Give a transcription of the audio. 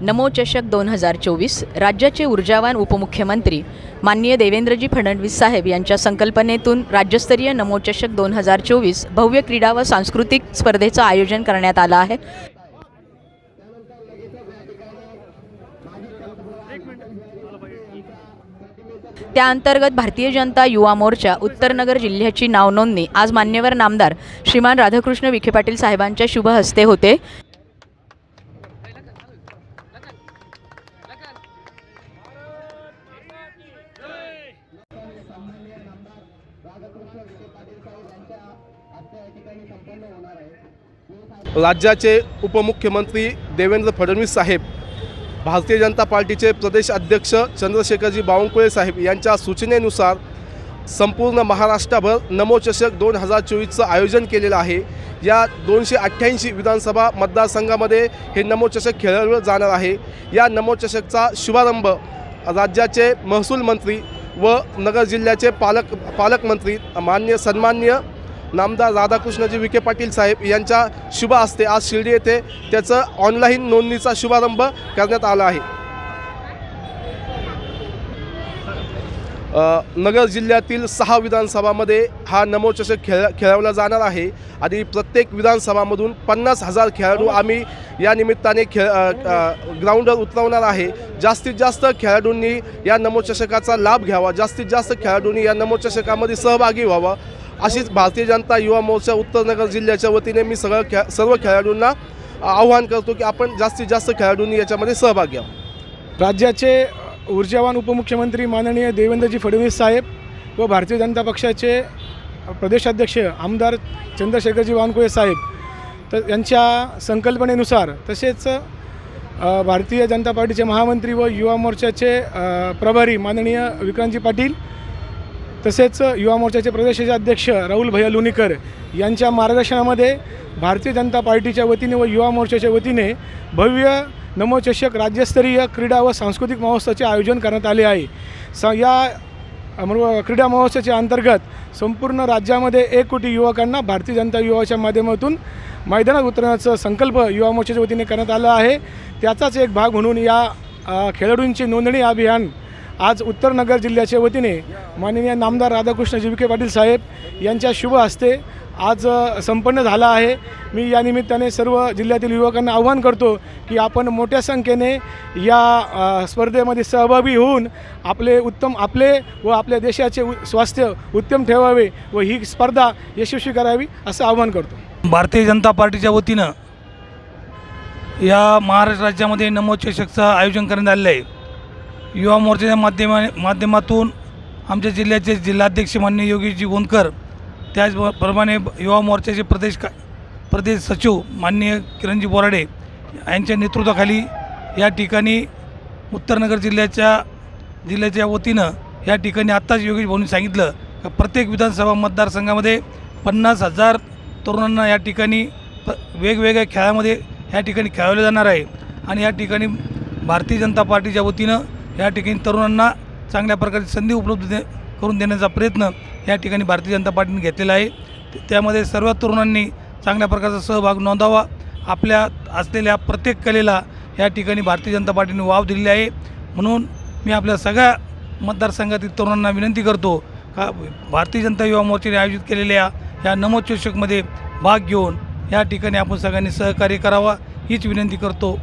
नमो चषक दोन हजार चोवीस राज्याचे ऊर्जावान उपमुख्यमंत्री माननीय देवेंद्रजी फडणवीस साहेब यांच्या संकल्पनेतून राज्यस्तरीय नमोचषक दोन हजार चोवीस भव्य क्रीडा व सांस्कृतिक स्पर्धेचं आयोजन करण्यात आलं आहे. त्याअंतर्गत भारतीय जनता युवा मोर्चा उत्तरनगर जिल्ह्याची नावनोंदणी आज मान्यवर नामदार श्रीमान राधाकृष्ण विखे पाटील साहेबांच्या शुभ हस्ते होते. राज्याचे उपमुख्यमंत्री देवेंद्र फडणवीस साहेब भारतीय जनता पार्टीचे प्रदेश अध्यक्ष चंद्रशेखरजी बावनकुळे साहेब यांच्या सूचनेनुसार संपूर्ण महाराष्ट्रभर नमोचषक दोन हजार चोवीसचं आयोजन केलेलं आहे. या दोनशे अठ्ठ्याऐंशी विधानसभा मतदारसंघामध्ये हे नमोचषक खेळवलं जाणार आहे. या नमोचषकचा शुभारंभ राज्याचे महसूल मंत्री व नगर जिल्ह्याचे पालक पालकमंत्री मान्य सन्मान्य नामदार राधाकृष्णजी विखे पाटील साहेब यांच्या शुभ हस्ते आज शिर्डी येथे त्याचं ऑनलाईन नोंदणीचा शुभारंभ करण्यात आला आहे. नगर जिल्ह्यातील सहा विधानसभामध्ये हा नमोचषक खेळ खेळवला जाणार आहे. आणि प्रत्येक विधानसभामधून पन्नास हजार खेळाडू आम्ही या निमित्ताने खेळ ग्राउंडवर उतरवणार आहे. जास्तीत जास्त खेळाडूंनी या नमोचषकाचा लाभ घ्यावा. जास्तीत जास्त खेळाडूंनी या नमोचषकामध्ये सहभागी व्हावं. अशीच भारतीय जनता युवा मोर्चा उत्तरनगर जिल्ह्याच्या वतीने मी सगळं खे सर्व खेळाडूंना आव्हान करतो की आपण जास्तीत जास्त खेळाडूंनी याच्यामध्ये सहभाग घ्यावा. राज्याचे ऊर्जावान उपमुख्यमंत्री माननीय देवेंद्रजी फडणवीस साहेब व भारतीय जनता पक्षाचे प्रदेशाध्यक्ष आमदार चंद्रशेखरजी वानकुळे साहेब तर यांच्या संकल्पनेनुसार तसेच भारतीय जनता पार्टीचे महामंत्री व युवा मोर्चाचे प्रभारी माननीय विक्रांतजी पाटील तसेच युवा मोर्चाचे प्रदेशाचे अध्यक्ष राहुल भैया लोणीकर यांच्या मार्गदर्शनामध्ये भारतीय जनता पार्टीच्या वतीने व युवा मोर्चाच्या वतीने भव्य नमोचषक राज्यस्तरीय क्रीडा व सांस्कृतिक महोत्सवाचे आयोजन करण्यात आले आहे. स या क्रीडा महोत्सवाच्या अंतर्गत संपूर्ण राज्यामध्ये एक कोटी युवकांना भारतीय जनता युवाच्या माध्यमातून मैदानात उतरण्याचा संकल्प युवा मोर्चाच्या वतीने करण्यात आला आहे. त्याचाच एक भाग म्हणून या खेळाडूंची नोंदणी अभियान आज उत्तरनगर जिल्ह्याच्या वतीने माननीय नामदार राधाकृष्ण विखे पाटील साहेब यांच्या शुभ हस्ते आज संपन्न झाला आहे. मी या निमित्ताने सर्व जिल्ह्यातील युवकांना आव्हान करतो की आपण मोठ्या संख्येने या स्पर्धेमध्ये सहभागी होऊन आपले उत्तम आपले व आपल्या देशाचे उ- स्वास्थ्य उत्तम ठेवावे व ही स्पर्धा यशस्वी करावी असं आव्हान करतो. भारतीय जनता पार्टीच्या वतीनं या महाराष्ट्र राज्यामध्ये नमोचषकचं आयोजन करण्यात आलेलं आहे. युवा मोर्चाच्या माध्यमा माध्यमातून आमच्या जिल्ह्याचे जिल्हाध्यक्ष मान्य योगीजी गोंदकर त्याचप्रमाणे युवा मोर्चाचे प्रदेश का प्रदेश सचिव माननीय किरणजी बोराडे यांच्या नेतृत्वाखाली या ठिकाणी उत्तरनगर जिल्ह्याच्या जिल्ह्याच्या वतीनं या ठिकाणी आत्ताच योगेश भाऊंनी सांगितलं का प्रत्येक विधानसभा मतदारसंघामध्ये पन्नास हजार तरुणांना या ठिकाणी वेगवेगळ्या खेळामध्ये या ठिकाणी खेळवलं जाणार आहे. आणि या ठिकाणी भारतीय जनता पार्टीच्या वतीनं या ठिकाणी तरुणांना चांगल्या प्रकारची संधी उपलब्ध दे करून देण्याचा प्रयत्न या ठिकाणी भारतीय जनता पार्टीने घेतलेला आहे. त्यामध्ये सर्व तरुणांनी चांगल्या प्रकारचा सहभाग नोंदावा. आपल्या असलेल्या प्रत्येक कलेला या ठिकाणी भारतीय जनता पार्टीने वाव दिलेली आहे. म्हणून मी आपल्या सगळ्या मतदारसंघातील तरुणांना विनंती करतो का भारतीय जनता युवा मोर्चाने आयोजित केलेल्या या नमोचषकमध्ये भाग घेऊन या ठिकाणी आपण सगळ्यांनी सहकार्य करावा हीच विनंती करतो.